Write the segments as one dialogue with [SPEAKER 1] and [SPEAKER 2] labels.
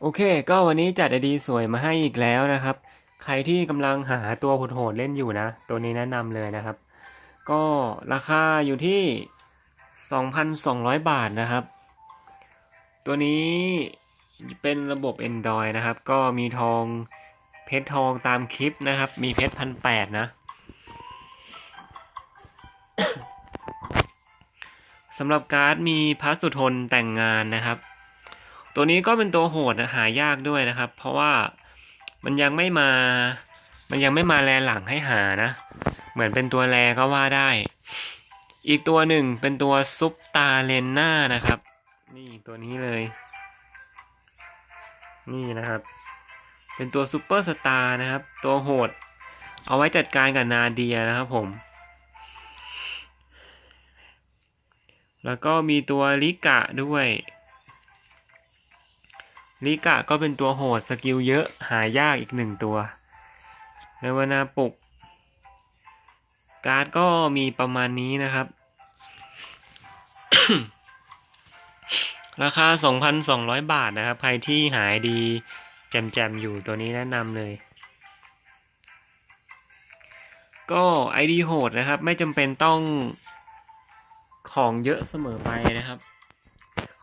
[SPEAKER 1] โอเค ก็วันนี้จัดไอดีสวยมาให้อีกแล้วนะครับ ใครที่กำลังหาตัวโหดๆเล่นอยู่นะ ตัวนี้แนะนำเลยนะครับ ก็ราคาอยู่ที่ 2,200 บาทนะครับ ตัวนี้เป็นระบบ Android นะครับ ก็มีทองเพชรทองตามคลิปนะครับ มีเพชรพันแปดนะสำหรับการ์ดมีพระสุทนแต่งงานนะครับ ตัวนี้ก็เป็นตัวโหดนะหายากด้วยนะครับ เพราะว่ามันยังไม่มา มันยังไม่มาแลหลังให้หานะ เหมือนเป็นตัวแลก็ว่าได้ อีกตัวหนึ่งเป็นตัวซุปตาเลนน่านะครับ นี่ตัวนี้เลย นี่นะครับ เป็นตัวซูเปอร์สตาร์นะครับ ตัวโหด เอาไว้จัดการกับนาเดียนะครับผมแล้วก็มีตัวลิกะด้วย ลิกะก็เป็นตัวโหดสกิลเยอะหายากอีกหนึ่งตัวในวนาปลุก การ์ดก็มีประมาณนี้นะครับ ราคา 2,200 บาทนะครับ ใครที่หายดีแจมๆอยู่ตัวนี้แนะนำเลย ก็ ID โหดนะครับ ไม่จำเป็นต้องของเยอะเสมอไปนะครับ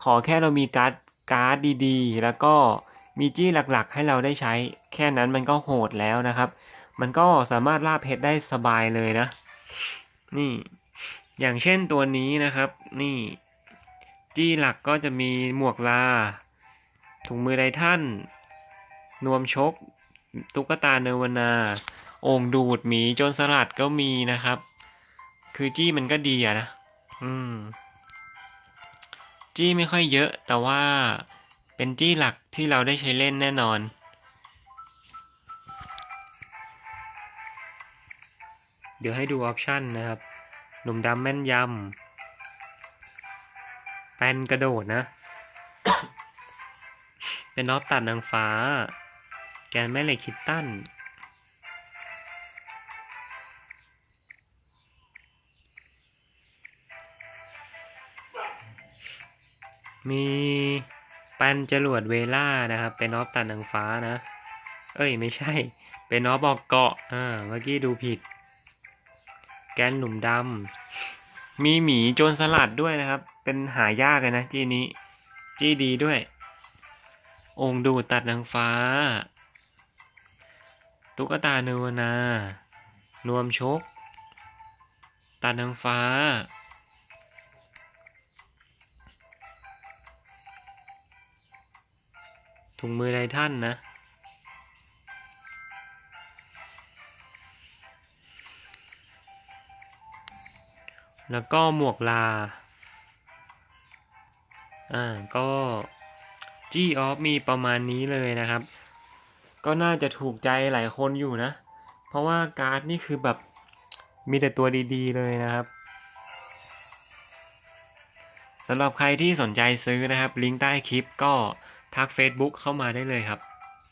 [SPEAKER 1] ขอแค่เรามีการ์ด การ์ดดีๆ แล้วก็มีจี้หลักๆ ให้เราได้ใช้ แค่นั้นมันก็โหดแล้วนะครับ มันก็สามารถล่าเพชรได้สบายเลยนะ นี่ อย่างเช่นตัวนี้นะครับ นี่ จี้หลักก็จะมีหมวกลา ถุงมือไดท่าน นวมชก ตุ๊กตาเนวนา องดูดหมีโจรสลัดก็มีนะครับ คือจี้มันก็ดีอะนะ อืม จี้ไม่ค่อยเยอะ แต่ว่าเป็นจี้หลักที่เราได้ใช้เล่นแน่นอน เดี๋ยวให้ดูออปชันนะครับ หนุ่มดำแม่นยำแปนกระโดดนะ เป็นนอฟตัดนางฟ้า แกนแม่เหล็กคิตตัน มีปันจรวดเวล่านะครับ เป็นนอฟตัดนางฟ้านะ เอ้ยไม่ใช่ เป็นนอฟบอกเกาะอ่าเมื่อกี้ดูผิด แกนหนุ่มดำ มีหมีโจรสลัดด้วยนะครับ เป็นหายากเลยนะจีนี้ จีดีด้วย องค์ดูตัดนางฟ้า ตุ๊กตาเนวนา นวมชก ตัดนางฟ้า ถุงมือไดท่านนะ แล้วก็หมวกลา อ่า ก็จี้ออฟมีประมาณนี้เลยนะครับ ก็น่าจะถูกใจหลายคนอยู่นะ เพราะว่าการ์ดนี่คือแบบมีแต่ตัวดีๆเลยนะครับสำหรับใครที่สนใจซื้อนะครับ ลิงก์ใต้คลิปก็ ทัก Facebook เข้ามาได้เลยครับ